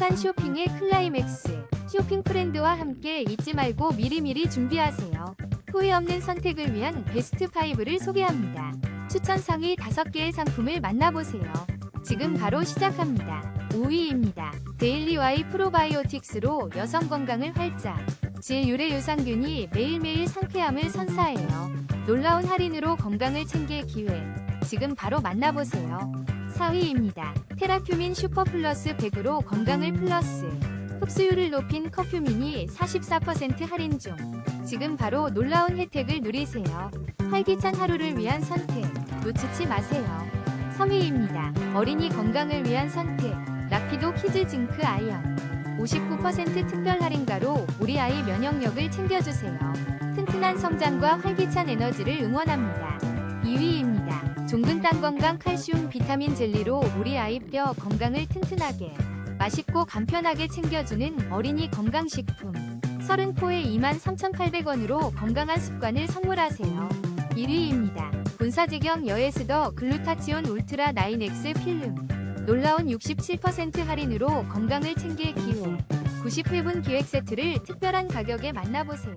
행복한 쇼핑의 클라이맥스. 쇼핑 프렌드와 함께 잊지 말고 미리미리 준비하세요. 후회 없는 선택을 위한 베스트 5를 소개합니다. 추천 상위 5개의 상품을 만나보세요. 지금 바로 시작합니다. 5위입니다. 데일리 와이 프로바이오틱스로 여성 건강을 활짝. 질 유래 유산균이 매일매일 상쾌함을 선사해요. 놀라운 할인으로 건강을 챙길 기회. 지금 바로 만나보세요. 4위입니다. 테라큐민 슈퍼 플러스 100으로 건강을 플러스. 흡수율을 높인 커큐민이 44% 할인 중. 지금 바로 놀라운 혜택을 누리세요. 활기찬 하루를 위한 선택. 놓치지 마세요. 3위입니다. 어린이 건강을 위한 선택. 라피도 키즈 징크 아이언. 59% 특별 할인가로 우리 아이 면역력을 챙겨주세요. 튼튼한 성장과 활기찬 에너지를 응원합니다. 2위입니다. 종근 땅 건강 칼슘 비타민 젤리로 우리 아이 뼈 건강을 튼튼하게 맛있고 간편하게 챙겨주는 어린이 건강식품. 30포에 23,800원으로 건강한 습관을 선물하세요. 1위입니다. 본사지경 여에스더 글루타치온 울트라 9X 필름. 놀라운 67% 할인으로 건강을 챙길 기회. 90회분 기획 세트를 특별한 가격에 만나보세요.